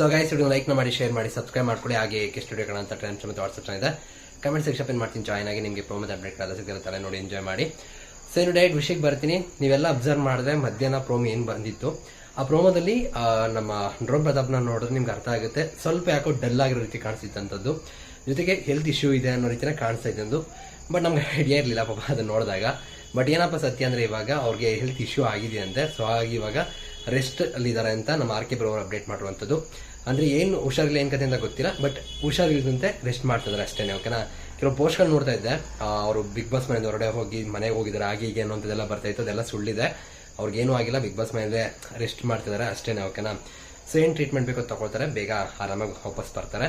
So guys video like ಮಾಡಿ share ಮಾಡಿ subscribe ಮಾಡ್ಕೊಳ್ಳಿ ಹಾಗೆ ಏಕೆ ಸ್ಟುಡಿಯೋಗಳ ಅಂತ ಟ್ರೆಂಡ್ಸ್ ಮತ್ತು ವಾಟ್ಸಪ್ ಇದೆ. ಕಮೆಂಟ್ ಸೆಕ್ಷನ್ ಮಾಡ್ತೀನಿ. ಜಾಯ್ನ್ ಆಗಿ ನಿಮಗೆ ಪ್ರೋಮೋ ಅಪ್ಡೇಟ್ ಎಲ್ಲ ಸಿಗಿರುತ್ತಲ್ಲ ನೋಡಿ ಎಂಜಾಯ್ ಮಾಡಿ. ಸೊ ಇನ್ನು ಡೈರೆಕ್ಟ್ ವಿಷಯಕ್ಕೆ ಬರ್ತೀನಿ. ನೀವೆಲ್ಲ ಅಬ್ಸರ್ವ್ ಮಾಡಿದ್ರೆ ಮಧ್ಯಾಹ್ನ ಪ್ರೋಮೋ ಏನು ಬಂದಿತ್ತು. ಆ ಪ್ರೋಮೋದಲ್ಲಿ ನಮ್ಮ ಡ್ರೋನ್ ಪ್ರತಾಪ್ನ ನೋಡಿದ್ರೆ ನಿಮ್ಗೆ ಅರ್ಥ ಆಗುತ್ತೆ. ಸ್ವಲ್ಪ ಯಾಕೋ ಡಲ್ ಆಗಿರೋ ರೀತಿ ಕಾಣಿಸಿತ್ತಂಥದ್ದು ಜೊತೆಗೆ ಹೆಲ್ತ್ ಇಶ್ಯೂ ಇದೆ ಅನ್ನೋ ರೀತಿನ ಕಾಣಿಸ್ತಾ ಇದ್ದಂದು ಬಟ್ ನಮ್ಗೆ ಐಡಿಯಾ ಇರಲಿಲ್ಲ ಪಾಪ ಅದನ್ನ ನೋಡಿದಾಗ. ಬಟ್ ಏನಪ್ಪ ಸತ್ಯ ಅಂದರೆ ಇವಾಗ ಅವ್ರಿಗೆ ಹೆಲ್ತ್ ಇಶ್ಯೂ ಆಗಿದೆ ಅಂತೆ. ಸೊ ಹಾಗಾಗಿ ಇವಾಗ ರೆಸ್ಟ್ ಅಲ್ಲಿದ್ದಾರೆ ಅಂತ ನಮ್ಮ ಆರ್ ಕೆ ಅವರು ಅಪ್ಡೇಟ್ ಮಾಡಿರುವಂಥದ್ದು ಅಂದ್ರೆ ಏನು ಹುಷಾರಿಲ್ಲ ಏನ್ ಕತೆ ಅಂತ ಗೊತ್ತಿಲ್ಲ ಬಟ್ ಹುಷಾರಿಲ್ಲದಂತೆ ರೆಸ್ಟ್ ಮಾಡ್ತಿದ್ದಾರೆ ಅಷ್ಟೇನೆ ಓಕೆನಾ ಕೆಲವು ಪೋಸ್ಟ್ಗಳು ನೋಡ್ತಾ ಇದ್ದೆ. ಅವರು ಬಿಗ್ ಬಾಸ್ ಮನೆಯಿಂದ ಹೊರಡೆ ಹೋಗಿ ಮನೆಗೆ ಹೋಗಿದ್ದಾರೆ ಹಾಗೆ ಹೀಗೆ ಅನ್ನೋಂಥದ್ದೆಲ್ಲ ಬರ್ತಾ ಇತ್ತು, ಅದೆಲ್ಲ ಸುಳ್ಳಿದೆ. ಅವ್ರಿಗೇನೂ ಆಗಿಲ್ಲ ಬಿಗ್ ಬಾಸ್ ಮನೆಯಲ್ಲೇ ರೆಸ್ಟ್ ಮಾಡ್ತಿದ್ದಾರೆ ಅಷ್ಟೇನೆ ಓಕೆನಾ ಸೊ ಟ್ರೀಟ್ಮೆಂಟ್ ಬೇಕೋ ತಗೊಳ್ತಾರೆ, ಬೇಗ ಆರಾಮಾಗಿ ವಾಪಸ್ ಬರ್ತಾರೆ.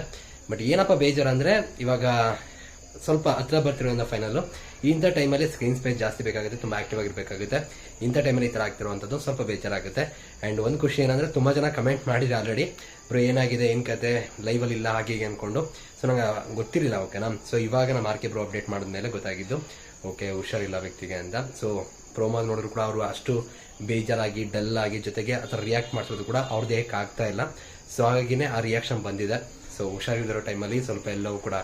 ಬಟ್ ಏನಪ್ಪ ಬೇಜಾರು ಅಂದ್ರೆ, ಇವಾಗ ಸ್ವಲ್ಪ ಹತ್ರ ಬರ್ತಿರೋದ್ರಿಂದ ಫೈನಲ್ ಇಂಥ ಟೈಮಲ್ಲಿ ಸ್ಕ್ರೀನ್ ಸ್ಪೇಸ್ ಜಾಸ್ತಿ ಬೇಕಾಗುತ್ತೆ, ತುಂಬ ಆಕ್ಟಿವ್ ಆಗಿರಬೇಕಾಗುತ್ತೆ. ಇಂಥ ಟೈಮಲ್ಲಿ ಈ ಥರ ಆಗ್ತಿರುವಂಥದ್ದು ಸ್ವಲ್ಪ ಬೇಜಾರಾಗುತ್ತೆ. ಆ್ಯಂಡ್ ಒಂದು ಖುಷಿ ಏನಂದರೆ ತುಂಬ ಜನ ಕಮೆಂಟ್ ಮಾಡಿದ್ರೆ ಆಲ್ರೆಡಿ ಬ್ರೋ, ಏನಾಗಿದೆ? ಏನು ಕತೆ? ಲೈವಲ್ಲಿ ಇಲ್ಲ, ಹಾಗೆ ಹೀಗೆ ಅಂದ್ಕೊಂಡು ಸೊ ನಂಗೆ ಗೊತ್ತಿರಲಿಲ್ಲ ಓಕೆನಾ ಸೊ ಇವಾಗ ನಾನು ಮಾರ್ಕೆ ಬ್ರೋ ಅಪ್ಡೇಟ್ ಮಾಡಿದ್ಮೇಲೆ ಗೊತ್ತಾಗಿದ್ದು, ಓಕೆ, ಹುಷಾರಿಲ್ಲ ವ್ಯಕ್ತಿಗೆ ಅಂತ. ಸೊ ಪ್ರೋಮೋ ನೋಡಿದ್ರು ಕೂಡ ಅವರು ಅಷ್ಟು ಬೇಜಾರಾಗಿ ಡಲ್ ಆಗಿ ಜೊತೆಗೆ ಆ ಥರ ರಿಯಾಕ್ಟ್ ಮಾಡಿಸೋದು ಕೂಡ ಅವ್ರ ದೇಹಕ್ಕೆ ಆಗ್ತಾ ಇಲ್ಲ. ಸೊ ಹಾಗಾಗಿನೇ ಆ ರಿಯಾಕ್ಷನ್ ಬಂದಿದೆ. ಸೊ ಹುಷಾರಿಲ್ಲದಿರೋ ಟೈಮಲ್ಲಿ ಸ್ವಲ್ಪ ಎಲ್ಲವೂ ಕೂಡ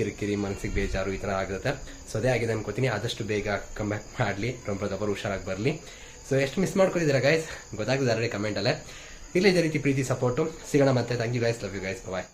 ಕಿರಿಕಿರಿ, ಮನಸ್ಸಿಗೆ ಬೇಜಾರು ಈ ಥರ ಆಗುತ್ತೆ ಸೊ ಅದೇ ಆಗಿದೆ ಅನ್ಕೋತೀನಿ. ಆದಷ್ಟು ಬೇಗ ಕಮ್ ಬ್ಯಾಕ್ ಮಾಡಲಿ. ಅವರು ಹುಷಾರಾಗಿ ಬರಲಿ. ಸೊ ಎಷ್ಟು ಮಿಸ್ ಮಾಡ್ಕೊಂಡಿದ್ದೀರಾ ಗೈಸ್ ಗೊತ್ತಾಗ್ತದೆ ಆಲ್ರೆಡಿ ಕಮೆಂಟಲ್ಲೇ ಇಲ್ಲಿ ಇದೇ ರೀತಿ ಪ್ರೀತಿ ಸಪೋರ್ಟು ಸಿಗೋಣ ಮತ್ತೆ. Thank you guys love you guys bye